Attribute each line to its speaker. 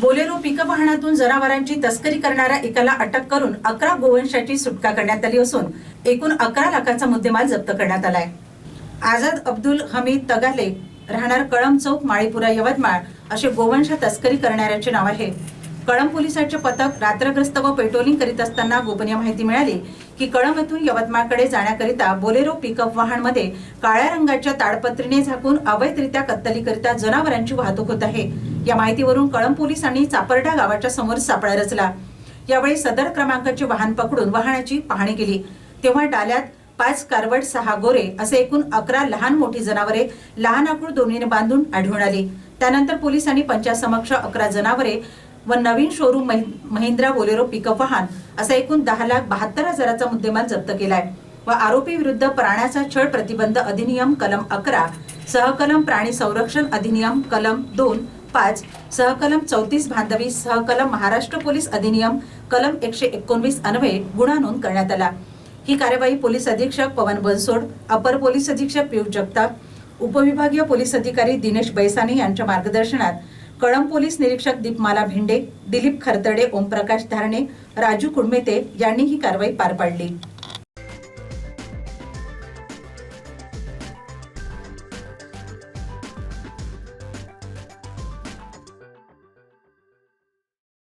Speaker 1: Bolero pickup वाहनातून जनावरांची तस्करी करणाऱ्या एकाला अटक करून अकरा गोवंशाची सुटका करण्यात आली असून एकूण अकरा लाखाचा मुद्देमाल जप्त करण्यात आलाय. आझाद अब्दुल हमीद तगाले राहणार कळम चौक माळीपुरा यवतमाळ असे गोवंश तस्करी करणाऱ्याचे नाव आहे. कळम पोलिसांचे पथक रात्रग्रस्त व पेट्रोलिंग करीत असताना गोपनीय माहिती मिळाली की कळम येथून यवतमाळकडे जाण्याकरिता बोलेरो पिकअप वाहनमध्ये काळ्या रंगाच्या ताडपत्रीने झाकून अवैधरित्या कत्तलीकरिता जनावरांची वाहतूक होत आहे. या माहितीवरून कळम पोलिसांनी चापर्डा गावाच्या समोर सापळा रचला. यावेळी सदर क्रमांकाचे वाहन पकडून वाहनाची पाहणी केली. तेव्हा डाल्यात पाच कारवड सहा गोरे असे एकूण अकरा लहान मोठी जनावरे लहान आकूळ दोन्हीने बांधून आढळून आली. त्यानंतर पोलिसांनी पंचासमक्ष अकरा जनावरे व नवीन शोरूम महि- महिंद्रा बोलेरो पिकअप वाहन असा एकूण दहा लाख बहात्तर हजाराचा मुद्देमाल जप्त केलाय व आरोपी विरुद्ध प्राण्याचा छळ प्रतिबंध अधिनियम कलम अकरा सहकलम प्राणी संरक्षण अधिनियम कलम दोन पाच सहकलम चौतीस बांधवी सहकलम महाराष्ट्र पोलीस अधिनियम कलम एकशे एकोणवीस अन्वये गुन्हा नोंद करण्यात आला. ही कार्यवाही पोलीस अधीक्षक पवन बनसोड अपर पोलीस अधीक्षक पियुष जगताप उपविभागीय पोलीस अधिकारी दिनेश बैसाने यांच्या मार्गदर्शनात कळंब पोलीस निरीक्षक दीपमाला भिंडे दिलीप खरतडे ओमप्रकाश धारणे राजू कुडमेते यांनी ही कारवाई पार पाडली.